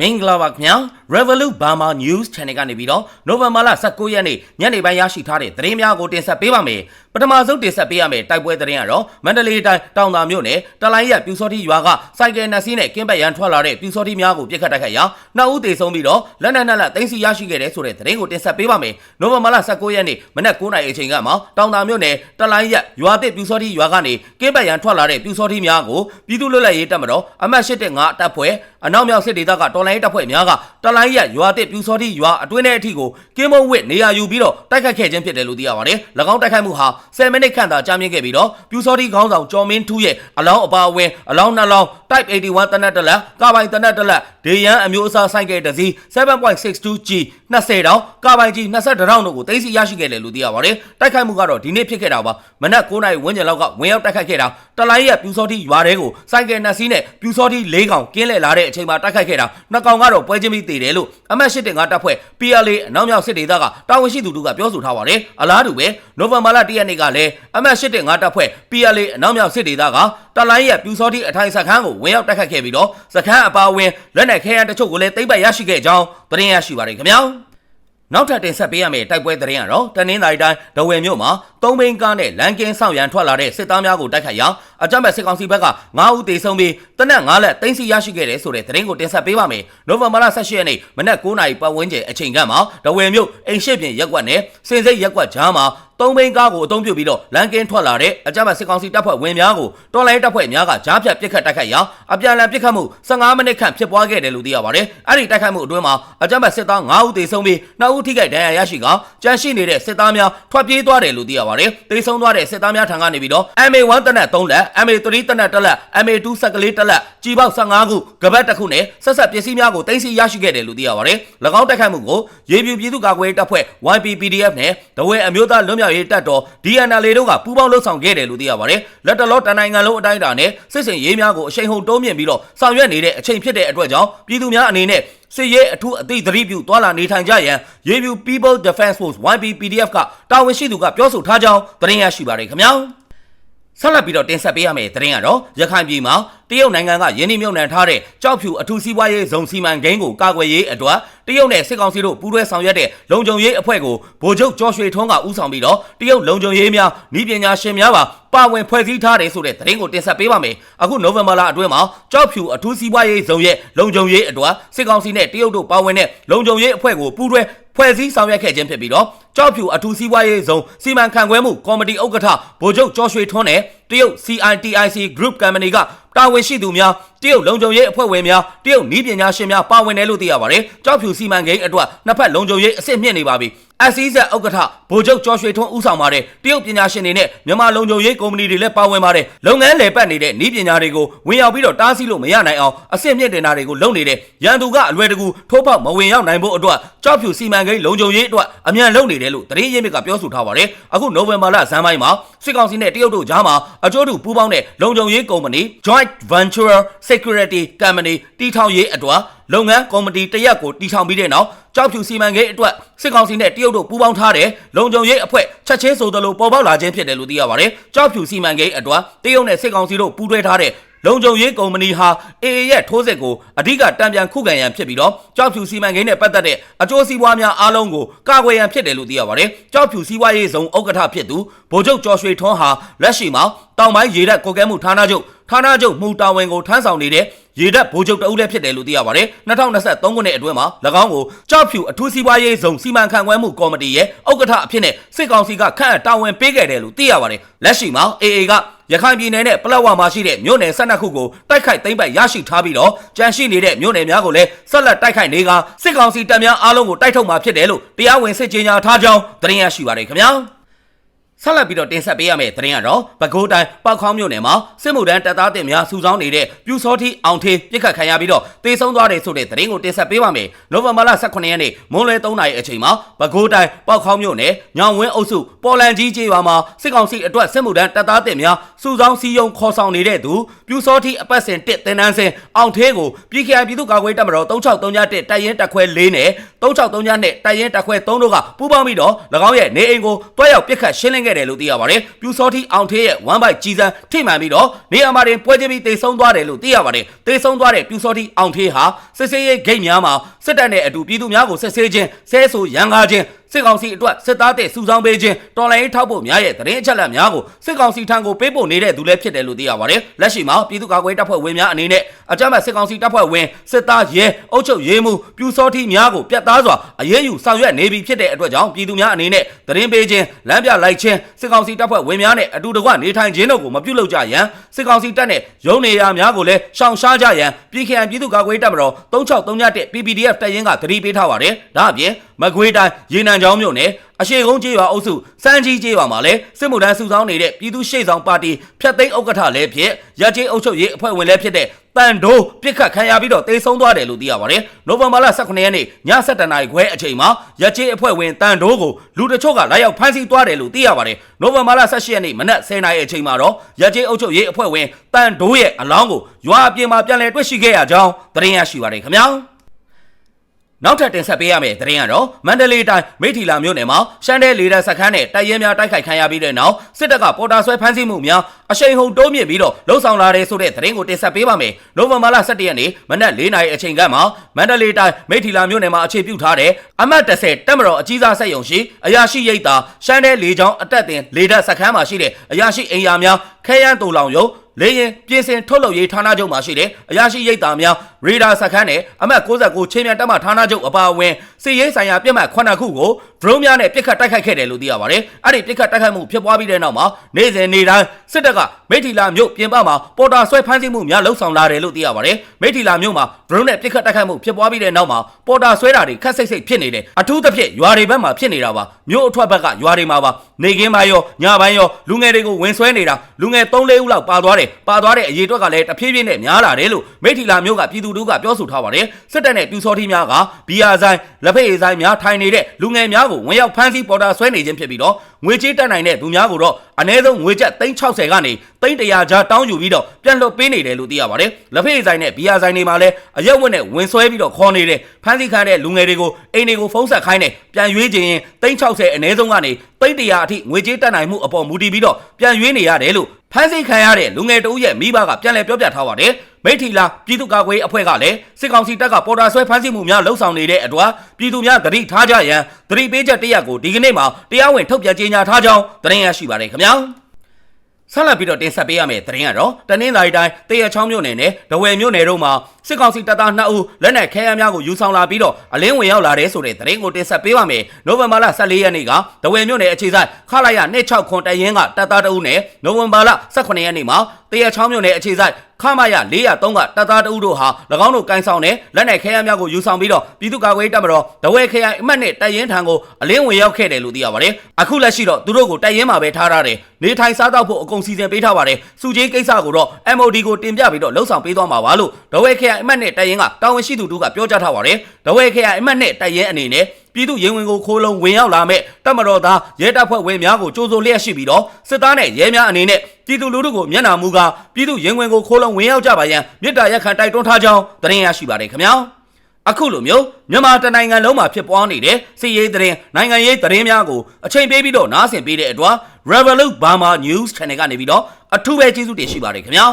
မင်္ဂလာပါခင်ဗျာ Revolut Burma News Channel ကနေပြီးတော့နိုဝင်ဘာလ19ရက်နေ့ညနေပိုင်းရရှိထားတဲ့သတင်းများကိုတင်ဆက်ပေးပါမယ်ပထမဆုံးတင်ဆက်ပေးရမယ့်တိုက်ပွဲသတင်းကတော့မန္တလေးတိုင်းတောင်သာမြို့နယ်တလိုင်းရပြူစောတိရွာကစိုက်ကယ်နှစ်စီးနဲ့ကင်းပတ်ရန်ထွက်လာတဲ့ပြူစောတိများကိုပြစ်ခတ်တိုက်ခိုက်ရာနှစ်ဦးသေဆုံးပြီးတော့လက်နက်နဲ့လက်သိမ်းဆီရရှိခဲ့တဲ့ဆိုတဲ့သတင်းကိုတင်ဆက်ပေးပါမယ်နိုဝင်ဘာလ19ရက်နေ့မနက်9:00နာရီအချိန်ကမှတောင်သာမြို့နယ်တလိုင်းရရွာတစ်ပြူစောတိရွာကနေကင်းပတ်ရန်ထွက်လာတဲ့ပြူစောတိများကိုပြည်သူ့လွတ်လပ်ရေးတပ်မတော်အမှတ်8.5တပ်ဖွဲ့ အနောက်မြောက်စစ်ဒေသကတော်လိုင်းတပ်ဖွဲ့များကတလိုင်းရရွာတစ်ပြူစောတိရွာအတွင်းထဲအထိကိုကင်းမုံဝစ်နေရာယူပြီးတော့တိုက်ခတ်ခဲ့ခြင်းဖြစ်တယ်လို့သိရပါတယ်၎င်းတိုက်ခိုက်မှုဟာ10မိနစ်ခန့်သာကြာမြင့်ခဲ့ပြီးတော့ပြူစောတိခေါင်းဆောင်ကျော်မင်းထူးရဲ့အလောင်းအပါအဝင်အလောင်းနှလောင်း type 81တနက်တလက်ကာပိုင်တနက်တလက်ဒေယန်အမျိုးအစားဆိုင်ကယ်တစ်စီး 7.62G 20တောင်ကာပိုင်ကြီး22တောင်တို့ကိုသိမ်းဆီရရှိခဲ့တယ်လို့သိရပါတယ်တိုက်ခိုက်မှုကတော့ဒီနေ့ဖြစ်ခဲ့တာပါမနက်9:00နာရီဝန်းကျင်လောက်ကဝင်ရောက်တိုက်ခိုက်ခဲ့တာတလိုင်းရပြူစောတိရွာတဲကိုဆိုင်ကယ်နှစ်စီးနဲ့ပြူစောတိ၄កောင်ကင်းလှည့်လာတဲ့အချိန်မှာတိုက်ခိုက်ခဲ့တာနှစ်កောင်ကတော့ပွဲချင်းပြီးတည်တယ်လို့အမတ်၈တင်ကတပ်ဖွဲ့ PLA အနောက်မြောက်စစ်ဒေသကတာဝန်ရှိသူတို့ကပြောဆိုထားပါတယ်အလားတူပဲနိုဝင်ဘာလ၁ရက်နေ့ကလည်းအမတ်၈တင်ကတပ်ဖွဲ့ PLA အနောက်မြောက်စစ်ဒေသကတလိုင်းရပြူစောတိအထိုင်စခန်းကိုဝင်ရောက်တိုက်ခိုက်ခဲ့ပြီးတော့စခန်းအပါအဝင်လက်နက်ခဲယမ်းတချို့ကိုလည်းသိမ်းပိုက်ရရှိခဲ့ကြောင်းသတင်းရရှိပါတယ်ခင်ဗျာနောက်ထပ်တင်ဆက်ပေးရမယ့်တိုက်ပွဲသတင်းကတော့တနင်္သာရီတိုင်းဒဝယ်မြို့မှာသုံးဘင်းကားနဲ့လမ်းကင်းဆောင်ရန်ထွက်လာတဲ့စစ်သားများကိုတိုက်ခိုက်ရာ အကြမ်းဖက်စစ်ကောင်စီဘက်က9ဦးသေဆုံးပြီးတနက်9လက်သိမ်းဆီရရှိခဲ့တယ်ဆိုတဲ့သတင်းကိုတင်ဆက်ပေးပါမယ်။နိုဝင်ဘာလ18ရက်နေ့မနက်9:00နာရီပတ်ဝန်းကျင်အချိန်ကမှဒဝယ်မြို့အိမ်ရှိပြင်ရက်ကွက်နဲ့စင်စိတ်ရက်ကွက်ကြားမှာသုံးဘင်းကားကိုအုံပြုပြီးတော့လမ်းကင်းထွက်လာတဲ့အကြမ်းဖက်စစ်ကောင်စီတပ်ဖွဲ့ဝင်များကိုတော်လိုင်းတပ်ဖွဲ့များကကြားဖြတ်ပစ်ခတ်တိုက်ခိုက်ရာအပြန်အလှန်ပစ်ခတ်မှု15မိနစ်ခန့်ဖြစ်ပွားခဲ့တယ်လို့သိရပါတယ်။အဲ့ဒီတိုက်ခိုက်မှုအတွင်းမှာအကြမ်းဖက်စစ်သား9ဦးသေဆုံးပြီး2ဦးထိခိုက်ဒဏ်ရာရရှိကကြန့်ရှိနေတဲ့စစ်သားများထွက်ပြေးသွားတယ်လို့သိရပါတယ်။သေဆုံးသွားတဲ့စစ်သားများထံကနေပြီးတော့ MA1 တနက်3လက် MA3 တနက်1လက် MA2 စက်ကလေး1လက်ကြီးပေါက်15ခုကပတ်တစ်ခုနဲ့ဆက်ဆက်ပစ္စည်းများကိုတင်စီရရှိခဲ့တယ်လို့သိရပါတယ်။၎င်းတိုက်ခိုက်မှုကိုရေပြူပြည်သူ့ကာကွယ်ရေးတပ်ဖွဲ့ YPPDF နဲ့တဝဲအမျိုးသားလွတ်မြောက်ရေးတပ်တော် DNL တို့ကပူးပေါင်းလှုပ်ဆောင်ခဲ့တယ်လို့သိရပါတယ်။လက်တလောတနိုင်ငံလုံးအတိုင်းအတာနဲ့စစ်စင်ရေးများကိုအရှိန်ဟုန်တိုးမြင့်ပြီးတော့ဆောင်ရွက်နေတဲ့အချိန်ဖြစ်တဲ့အတွက်ကြောင့်ပြည်သူများအနေနဲ့စစ်ရေးအထူးအသိသတိပြုသွာလာနေထိုင်ကြရန်ရေပြူ People Defense Force YPPDF ကတာဝန်ရှိသူကပြောဆိုထားကြောင်းသတင်းရရှိပါတယ်ခင်ဗျာ။ ဆက်လက်ပြီးတော့တင်ဆက်ပေးရမယ့်သတင်းကတော့ရခိုင်ပြည်မှာတရုတ်နိုင်ငံကယင်းနှမြုံနှံထားတဲ့ကြောက်ဖြူအထူးစီးပွားရေးဇုံစီမံကိန်းကိုကာကွယ်ရေးအတွက်တရုတ်နဲ့စစ်ကောင်စီတို့ပူးတွဲဆောင်ရွက်တဲ့လုံခြုံရေးအဖွဲ့ကိုဗိုလ်ချုပ်ကျော်ရွှေထွန်းကဦးဆောင်ပြီးတော့တရုတ်လုံခြုံရေးများဤပညာရှင်များပါပါဝင်ဖွဲ့စည်းထားတယ်ဆိုတဲ့သတင်းကိုတင်ဆက်ပေးပါမယ်။အခုနိုဝင်ဘာလအတွင်းမှာကြောက်ဖြူအထူးစီးပွားရေးဇုံရဲ့လုံခြုံရေးအတွက်စစ်ကောင်စီနဲ့တရုတ်တို့ပါဝင်တဲ့လုံခြုံရေးအဖွဲ့ကိုပူးတွဲ ဖွဲ့စည်းဆောင်ရွက်ခဲ့ခြင်းဖြစ်ပြီးတော့ကြောက်ဖြူအထူးစီးပွားရေးဇုံစီမံခန့်ခွဲမှုကော်မတီဥက္ကဋ္ဌဗိုလ်ချုပ်ကျော်ရွှေထွန်းနဲ့တရုတ် CITIC Group Company က တာဝန်ရှိသူများတရုတ်လုံခြုံရေးအဖွဲ့ဝင်များတရုတ်နည်းပညာရှင်များပါဝင်တယ်လို့သိရပါတယ်။ကြောက်ဖြူစီမံကိန်းအတွက်နှစ်ဖက်လုံခြုံရေးအဆင့်မြင့်နေပါပြီ။အစည်းအဥက္ကဋ္ဌဗိုလ်ချုပ်ကျော်ရွှေထွန်းဦးဆောင်ပါတယ်တရုတ်ပညာရှင်တွေနဲ့မြန်မာလုံခြုံရေးကုမ္ပဏီတွေလည်းပါဝင်ပါတယ်လုပ်ငန်းလည်ပတ်နေတဲ့နည်းပညာတွေကိုဝင်ရောက်ပြီးတော့တားဆီးလို့မရနိုင်အောင်အဆင့်မြင့်တင်တာတွေကိုလုပ်နေတဲ့ရန်သူကအလွယ်တကူထိုးပေါက်မဝင်ရောက်နိုင်ဖို့အတွက်ကြောက်ဖြူစီမံကိန်းလုံခြုံရေးအတွက်အမြန်လုပ်နေတယ်လို့သတင်းရင်းမြစ်ကပြောဆိုထားပါတယ်အခုနိုဝင်ဘာလဇန်ပိုင်းမှာစစ်ကောင်စီနဲ့တရုတ်တို့ကြားမှာအကျိုးတူပူးပေါင်းတဲ့လုံခြုံရေးကုမ္ပဏီ Joint Venture Security Company တီထောင်ရေးအတွက်လုပ်ငန်းကော်မတီတရက်ကိုတီထောင်ပြီးတဲ့နောက်ကြောက်ဖြူစီမံကိန်းအတွက်စစ်ကောင်စီနဲ့တရုတ်တို့ပူးပေါင်းထားတဲ့လုံခြုံရေးအဖွဲ့ချက်ချင်းဆိုသလိုပေါ်ပေါက်လာခြင်းဖြစ်တယ်လို့သိရပါတယ်။ကြောက်ဖြူစီမံကိန်းအတွက်တရုတ်နဲ့စစ်ကောင်စီတို့ပူးတွဲထားတဲ့လုံခြုံရေးကုမ္ပဏီဟာ AA ရဲ့ထိုးစစ်ကိုအဓိကတံပြန်ခုခံရန်ဖြစ်ပြီးတော့ကြောက်ဖြူစီမံကိန်းနဲ့ပတ်သက်တဲ့အကျိုးစီးပွားများအားလုံးကိုကာကွယ်ရန်ဖြစ်တယ်လို့သိရပါတယ်။ကြောက်ဖြူစီးပွားရေးဇုံဥက္ကဋ္ဌဖြစ်သူဗိုလ်ချုပ်ကျော်ရွှေထွန်းဟာလက်ရှိမှာတောင်ပိုင်းရေတပ်ကိုကဲမှုဌာနချုပ် ဌာနချုပ်မှုတာဝန်ကိုထမ်းဆောင်နေတဲ့ရေတပ်ဗိုလ်ချုပ်တအုပ်လည်းဖြစ်တယ်လို့သိရပါတယ်။2023ခုနှစ်အတွင်းမှာ၎င်းကိုကြောက်ဖြူအထူးစီးပွားရေးဇုံစီမံခန့်ခွဲမှုကော်မတီရဲ့ဥက္ကဋ္ဌအဖြစ်နဲ့စစ်ကောင်စီကခန့်အပ်တာဝန်ပေးခဲ့တယ်လို့သိရပါတယ်။လက်ရှိမှာ AA ကရခိုင်ပြည်နယ်နဲ့ပလက်ဝမှာရှိတဲ့မြို့နယ်12ခုကိုတိုက်ခိုက်သိမ်းပိုက်ရရှိထားပြီးတော့ကြန့်ရှိနေတဲ့မြို့နယ်များကိုလည်းဆက်လက်တိုက်ခိုက်နေကစစ်ကောင်စီတပ်များအားလုံးကိုတိုက်ထုတ်မှာဖြစ်တယ်လို့တရားဝင်စစ်ကြေညာထားကြောင်းသတင်းရရှိပါတယ်ခင်ဗျာ။ ဆက်လက်ပြီးတော့တင်ဆက်ပေးရမယ့်သတင်းကတော့ပဲခူးတိုင်းပောက်ခေါင်းမြို့နယ်မှာစစ်မှုထမ်းတပ်သားတင်များစုဆောင်းနေတဲ့ပြူစောတိအောင်ထေးပြစ်ခတ်ခံရပြီးတော့တေဆုံးသွားတယ်ဆိုတဲ့သတင်းကိုတင်ဆက်ပေးပါမယ်။နိုဝင်ဘာလ18ရက်နေ့မွန်းလွဲ3နာရီအချိန်မှာပဲခူးတိုင်းပောက်ခေါင်းမြို့နယ်ညောင်ဝင်းအုပ်စုပေါ်လန်ကြီးကျေးရွာမှာစစ်ကောင်စီအတွက်စစ်မှုထမ်းတပ်သားတင်များစုဆောင်းစည်းရုံခေါ်ဆောင်နေတဲ့သူပြူစောတိအပတ်စဉ်1တင်တန်းစဉ်အောင်ထေးကိုပြည်ခိုင်ပြည်သူ့ကာကွယ်တပ်မတော်3631တပ်ရင်းတပ်ခွဲ4နဲ့3632နဲ့တပ်ရင်းတပ်ခွဲ3တို့ကပူးပေါင်းပြီးတော့၎င်းရဲ့နေအိမ်ကိုတွားရောက်ပြစ်ခတ်ရှင်းလင်းခဲ့ခဲ့တယ်လို့သိရပါတယ်ပြူစောတိအောင်ထေးရဲ့1 byte ကြီးစံထိမှန်ပြီးတော့နေရာမှာတင်ပွဲချင်းပြီးတေဆုံးသွားတယ်လို့သိရပါတယ်တေဆုံးသွားတဲ့ပြူစောတိအောင်ထေးဟာစစ်စေးရေးဂိတ်များမှာစစ်တပ်နဲ့အတူပြည်သူများကိုဆက်ဆဲခြင်းဆဲဆိုရန်ကားခြင်း စစ်ကောင်စီအတွက်စစ်သားတဲ့စုဆောင်းပေးခြင်းတော်လိုင်းထောက်ဖို့များရဲ့သတင်းအချက်အလက်များကိုစစ်ကောင်စီထံကိုပေးပို့နေတဲ့သူလည်းဖြစ်တယ်လို့သိရပါတယ်လက်ရှိမှာပြည်သူ့ကာကွယ်တပ်ဖွဲ့ဝင်များအနေနဲ့အကြမ်းဖက်စစ်ကောင်စီတပ်ဖွဲ့ဝင်စစ်သားရဲအုပ်ချုပ်ရေးမှုပြူစောတိများကိုပြတ်သားစွာအရေးယူဆောင်ရွက်နေပြီဖြစ်တဲ့အတွက်ကြောင့်ပြည်သူများအနေနဲ့သတင်းပေးခြင်းလမ်းပြလိုက်ခြင်းစစ်ကောင်စီတပ်ဖွဲ့ဝင်များနဲ့အတူတကွနေထိုင်ခြင်းတို့ကိုမပြုလုပ်ကြရန်စစ်ကောင်စီတပ်နဲ့ရုံးနေရာများကိုလည်းရှောင်ရှားကြရန်ပြည်ခိုင်ပြည်သူ့ကာကွယ်တပ်မတော်3631 PPDF တပ်ရင်းကသတိပေးထားပါတယ်ဒါအပြင်မကွေးတိုင်းရေနံချောင်းမြို့နယ်အရှိကုန်းကျေးရွာအုပ်စုစမ်းကြီးကျေးရွာမှာလည်းစစ်မှုထမ်းစုဆောင်းနေတဲ့ပြည်သူ့ရှေ့ဆောင်ပါတီဖြတ်သိမ်းဥက္ကဋ္ဌလည်းဖြစ်ရကြေးအုပ်ချုပ်ရေးအဖွဲ့ဝင်လည်းဖြစ်တဲ့တန်တိုးပြစ်ခတ်ခံရပြီးတော့တေဆုံးသွားတယ်လို့သိရပါတယ်။နိုဝင်ဘာလ18ရက်နေ့ည7:00နာရီခွဲအချိန်မှာရကြေးအဖွဲ့ဝင်တန်တိုးကိုလူတချို့ကလာရောက်ဖမ်းဆီးသွားတယ်လို့သိရပါတယ်။နိုဝင်ဘာလ18ရက်နေ့မနက်10:00နာရီအချိန်မှာတော့ရကြေးအုပ်ချုပ်ရေးအဖွဲ့ဝင်တန်တိုးရဲ့အလောင်းကိုရွာအပြင်မှာပြန်လည်တွေ့ရှိခဲ့ရကြောင်းသတင်းရရှိပါတယ်ခင်ဗျာ။ နောက်ထပ်တင်ဆက်ပေးရမယ့်သတင်းကတော့မန္တလေးတိုင်းမိထီလာမြို့နယ်မှာရှမ်းတဲလေတပ်စခန်းနဲ့တိုက်ရဲများတိုက်ခိုက်ခံရပြီးတဲ့နောက်စစ်တပ်ကပေါ်တာဆွဲဖမ်းဆီးမှုများအရှိန်ဟုန်တိုးမြင့်ပြီးတော့လှုံ့ဆော်လာတဲ့ဆိုတဲ့သတင်းကိုတင်ဆက်ပေးပါမယ်။နိုဝင်ဘာလ17ရက်နေ့မနက်4နာရီအချိန်ကမှမန္တလေးတိုင်းမိထီလာမြို့နယ်မှာအခြေပြုထားတဲ့အမှတ်30တက်မတော်အကြီးစားဆက်ယုံရှိအရာရှိရိတ်တာရှမ်းတဲလေကြောင်းအတက်တင်လေတပ်စခန်းမှာရှိတဲ့အရာရှိအိမ်ယာများခဲယမ်းတူလောင်ရုံလေရင်ပြင်ဆင်ထုတ်လုပ်ရေးဌာနချုပ်မှာရှိတဲ့အရာရှိရိတ်တာများ ရေဒါစခန်းနဲ့အမှတ်69ချင်းမြန်တပ်မဌာနချုပ်အပါအဝင်စစ်ရေးဆိုင်ရာပြစ်မှတ်9ခုကို drone များနဲ့ပစ်ခတ်တိုက်ခိုက်ခဲ့တယ်လို့သိရပါတယ်။အဲ့ဒီပစ်ခတ်တိုက်ခိုက်မှုဖြစ်ပွားပြီးတဲ့နောက်မှာနေ့စဉ်နေ့တိုင်းစစ်တပ်ကမိထီလာမြို့ပြင်ပမှာပေါ်တာဆွဲဖမ်းဆီးမှုများလှုပ်ဆောင်လာတယ်လို့သိရပါတယ်။မိထီလာမြို့မှာ drone နဲ့ပစ်ခတ်တိုက်ခိုက်မှုဖြစ်ပွားပြီးတဲ့နောက်မှာပေါ်တာဆွဲတာတွေခက်စိတ်စိတ်ဖြစ်နေတယ်။အထူးသဖြင့်ရွာတွေဘက်မှာဖြစ်နေတာပါ။မြို့အထွက်ဘက်ကရွာတွေမှာပါနေကင်းပိုင်းရောညပိုင်းရောလူငယ်တွေကိုဝင်ဆွဲနေတာလူငယ်3-4ဦးလောက်ပါသွားတယ်။ပါသွားတဲ့အရေးအတွက်ကလည်းတဖြည်းဖြည်းနဲ့များလာတယ်လို့မိထီလာမြို့ကပြည်သူတို့ကပြောဆိုထားပါတယ်။စစ်တပ်နဲ့ပြူစောတိများကဘီယာဆိုင်လက်ဖက်ရည်ဆိုင်များထိုင်နေတဲ့လူငယ်များကိုဝင်ရောက်ဖမ်းဆီးပေါ်တာဆွဲနေခြင်းဖြစ်ပြီးတော့ငွေကြေးတက်နိုင်တဲ့သူများကိုတော့အ ਨੇ ဆုံးငွေကျပ်360ကနေ300ကျားတောင်းယူပြီးတော့ပြန်လွှတ်ပေးနေတယ်လို့သိရပါတယ်။လက်ဖက်ရည်ဆိုင်နဲ့ဘီယာဆိုင်တွေမှာလည်းအရက်ဝက်နဲ့ဝင်ဆွဲပြီးတော့ခေါ်နေတယ်။ဖမ်းဆီးခံတဲ့လူငယ်တွေကိုအိမ်တွေကိုဖုံးဆက်ခိုင်းတယ်။ပြန်ရွေးခြင်းရင်360အ ਨੇ ဆုံးကနေ300အထိငွေကြေးတက်နိုင်မှုအပေါ်မူတည်ပြီးတော့ပြန်ရွေးနေရတယ်လို့ဖမ်းဆီးခံရတဲ့လူငယ်တဦးရဲ့မိဘကပြန်လည်ပြောပြထားပါတယ်။မိထီလာပြည်သူ့ကာကွယ်ရေးအဖွဲ့ကလည်းစစ်ကောင်စီတပ်ကပေါ်တာဆွဲဖမ်းဆီးမှုများလှုပ်ဆောင်နေတဲ့အတွက်ပြည်သူများသတိထားကြရန်သတိပေးချက်တရက်ကိုဒီကနေ့မှာတရားဝင်ထုတ်ပြန်ကြေညာထားကြောင်းသတင်းရရှိပါတယ်ခင်ဗျာ။ဆက်လက်ပြီးတော့တင်ဆက်ပေးရမယ့်သတင်းကတော့တနင်္လာရီတိုင်းတရချောင်းမြို့နယ်နဲ့ဒဝယ်မြို့နယ်တို့မှာစစ်ကောင်စီတပ်သား2ဦးလက်နက်ခဲယမ်းများကိုယူဆောင်လာပြီးတော့အလင်းဝင်ရောက်လာတဲ့ဆိုတဲ့သတင်းကိုတင်ဆက်ပေးပါမယ်။နိုဝင်ဘာလ14ရက်နေ့ကဒဝယ်မြို့နယ်အခြေစိုက်ခလာရ26ခွန်တရင်ကတပ်သား2ဦးနဲ့နိုဝင်ဘာလ18ရက်နေ့မှာတရချောင်းမြို့နယ်အခြေစိုက် ခမရ403ကတပ်သားတအုပ်တို့ဟာ၎င်းတို့ကန်ဆောင်တဲ့လက်နက်ခဲယမ်းများကိုယူဆောင်ပြီးတော့ပြည်သူ့ကာကွယ်ရေးတပ်မတော်ဒဝဲခရိုင်အမှတ်နဲ့တပ်ရင်းထံကိုအလင်းဝင်ရောက်ခဲ့တယ်လို့သိရပါတယ်။အခုလက်ရှိတော့သူတို့ကိုတပ်ရင်းမှာပဲထားထားတယ်။နေထိုင်စားသောက်ဖို့အကုန်စီစဉ်ပေးထားပါတယ်။စုကြီးကိစ္စကိုတော့ MOD ကိုတင်ပြပြီးတော့လှုပ်ဆောင်ပေးသွားမှာပါလို့ဒဝဲခရိုင်အမှတ်နဲ့တပ်ရင်းကတာဝန်ရှိသူတို့ကပြောကြားထားပါတယ်။ဒဝဲခရိုင်အမှတ်နဲ့တပ်ရင်းအနေနဲ့ ပြည်သူရင်ဝင်ကိုခိုးလုံးဝင်ရောက်လာမဲ့တပ်မတော်သားရဲတပ်ဖွဲ့ဝင်များကိုကြိုးစိုးလျက်ရှိပြီးတော့စစ်သားနဲ့ရဲများအနေနဲ့ပြည်သူလူထုကိုမျက်နှာမူကားပြည်သူရင်ဝင်ကိုခိုးလုံးဝင်ရောက်ကြပါရန်မြစ်တာရက်ခံတိုက်တွန်းထားကြောင်းသတင်းရရှိပါတယ်ခင်ဗျာအခုလိုမျိုးမြန်မာတနိုင်ငံလုံးမှာဖြစ်ပွားနေတဲ့စီးရေးသတင်းနိုင်ငံရေးသတင်းများကိုအချိန်ပေးပြီးတော့နားဆင်ပေးတဲ့အတွက် Revolut Burma News Channel ကနေပြီးတော့အထူးပဲကျေးဇူးတင်ရှိပါတယ်ခင်ဗျာ